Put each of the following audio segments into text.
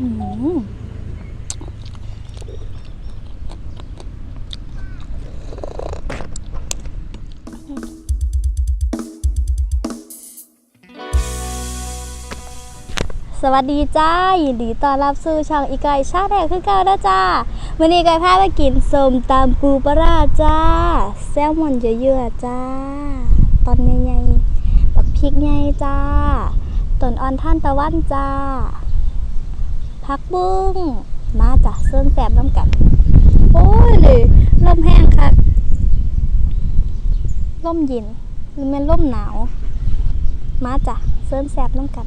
สวัสดีจ้ายินดีต้อนรับสู่ช่องอีกอยชาแดกคือเก่าเด้อจ้าวันนี้กอยพาไปกินส้มตำปูปลาร้าจ้า แซลมอนเยอะๆจ้า ตอนใหญ่ๆบักพริกใหญ่จ้าต้นอ่อนท่านตะวันจ้า พักบุ้งมาจ้ะเส้นแสบน้ำกัน โอ้ยเลยลมแห้งค่ะลมเย็นหรือแม่นลมหนาว มาจ้ะเส้นแสบน้ำกัน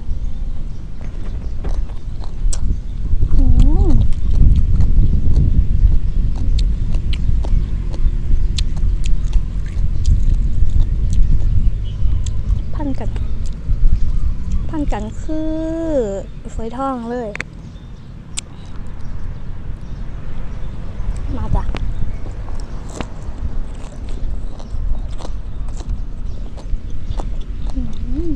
พันกัน พันกันคือฝอยทองเลย มาจ้ะอืม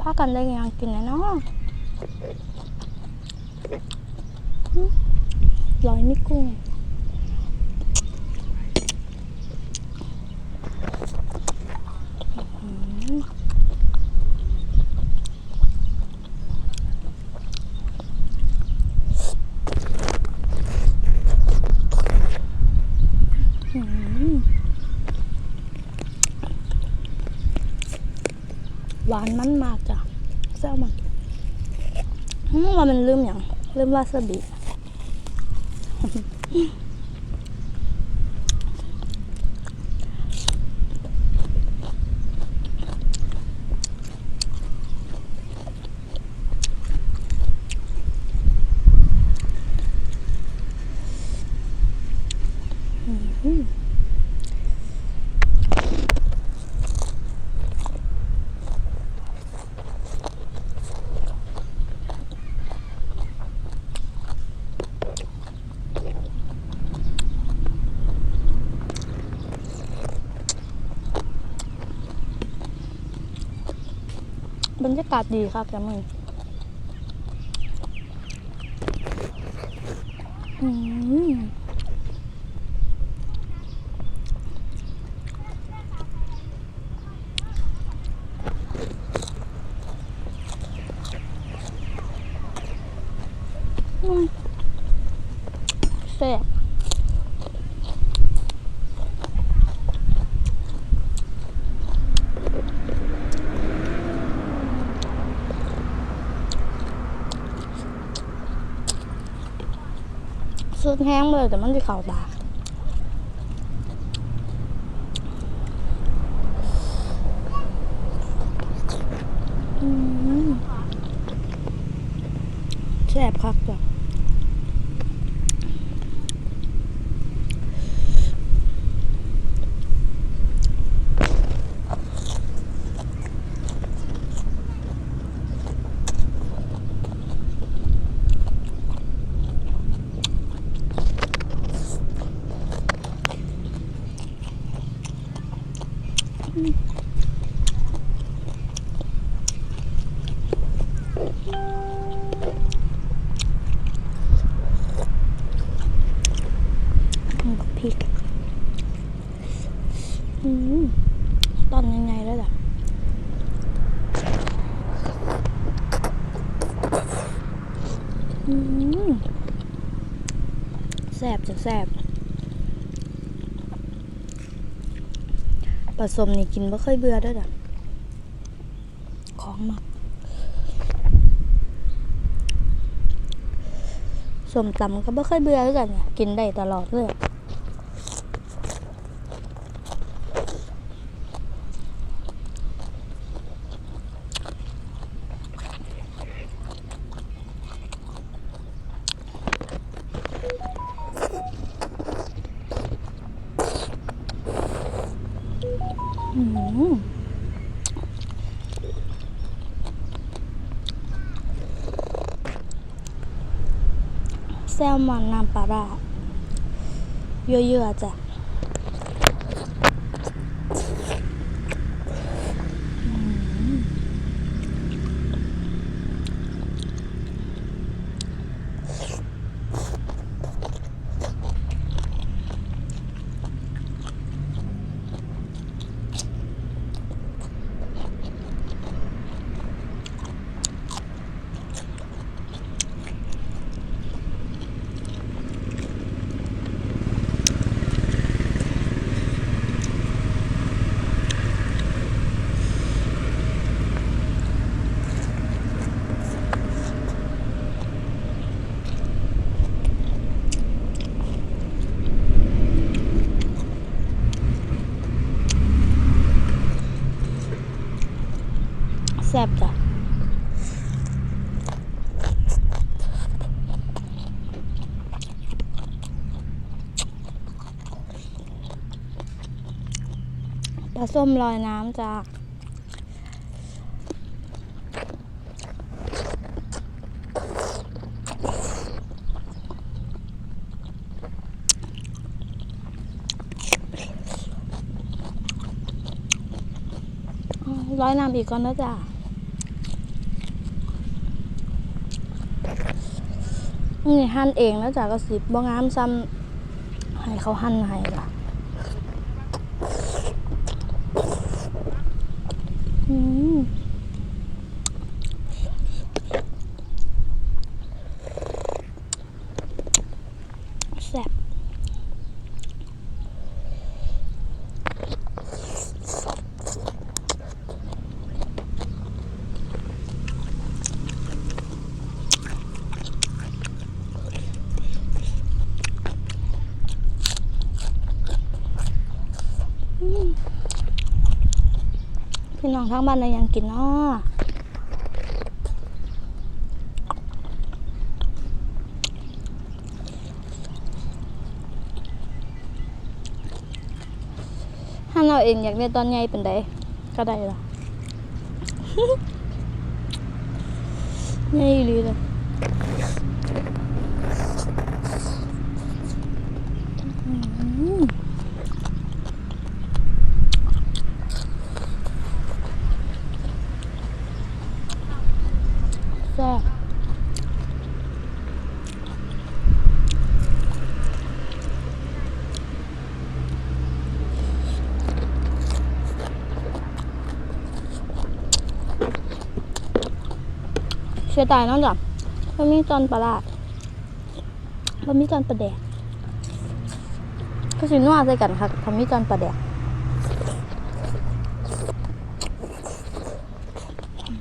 พากันได้ยังกินนะเนาะอืมร้อยไม่กุ้ง อืม หวานมันมากจ้ะแซลมอนว่ามันลืมอย่างลืมวาซาบิ บรรยากาศดีครับจ้ะมึงอืมอืมแซ่บ สุดแห้งเลยแต่มันจะเข่าตาอืมแซ่บคักจ้ะ อืมพริก อืมตอนยังไงแล้วล่ะ อืมแซ่บ จะแซ่บผสมนี่กินไม่เคยเบื่อด้วยอะของมักสมตำก็ไม่เคยเบื่อด้วยกัน กินได้ตลอดเลย อืม แซลมอนน้ำปลาร้าเยอะๆจ้ะอืมแซ่บจ้ะปลาส้มลอยน้ำจ้ะร้อยน้ำอีกก่อนนะจ้ะ นี่หั่นเองแล้วจากกระสิบ่งามซ้ำให้เขาหั่นให้ล่ะอืมแซ่บพี่น้ องทั้งบ้านได้หยังกินเนาะถ้าเราเองอยากได้ตอนใหญ่เป็นใดก็ได้ละใหญ่อีหลีเลยอืม แซ่บเสียดายน้องจ้ะมันมีตอนปลาร้ามันมีตอนปลาแดกก็สินัวใส่กันค่ะทำมีตอนปลาแดก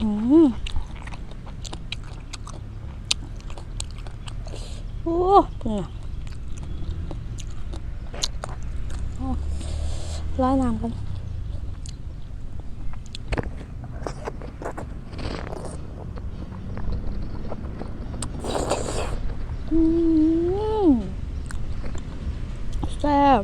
อืม โอ้เป็นไงโอ้ร้อยน้ำกัน อืมแซ่บ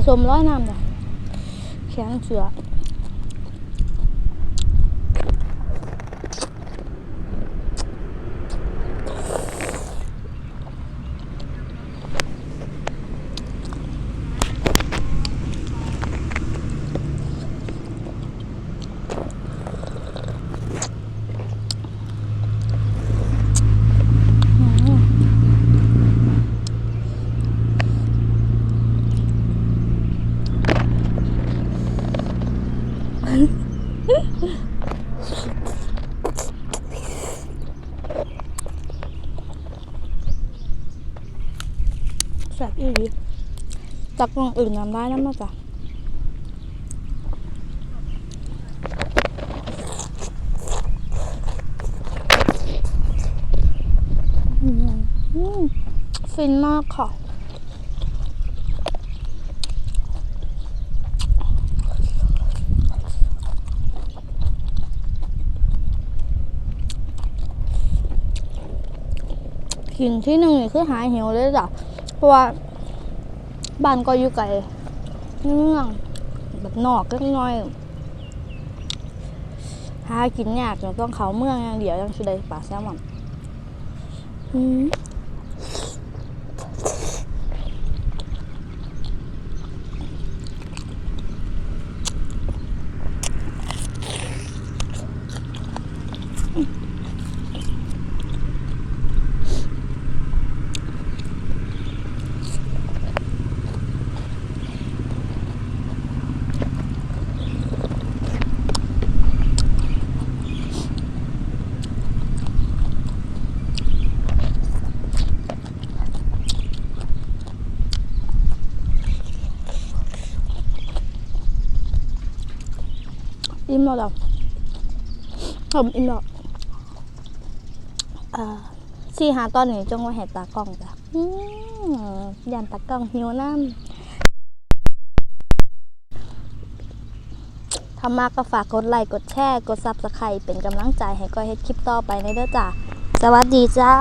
ผสมร้อยน้ำเลยแข็งเสือ แสบอีหลีตักงอื่นน้ำได้น้มาจ้ะฟินมากค่ะกินที่หนึ่งนี่คือหายหิวเลยจ้ะ เพราะว่าบ้านก็อยู่ไกลเมืองแบบนอกเล็กน้อยหากินยากจนต้องเขาเมืองอย่างเดียวยังชุดใดปลาแซลมอน อืมอิ่มแล้วจ้ะผมอิ่มแล้วอ่าสี่หาตอนนี้จงว่าเห็ดตากล้องจ้ะยันตากล้องหิวน้ำทำมากก็ฝากกดไลค์กดแชร์ กดซับสไครป์เป็นกำลังใจให้ก้อยเฮ็ดคลิปต่อไปในเด้อจ้ะ สวัสดีจ้า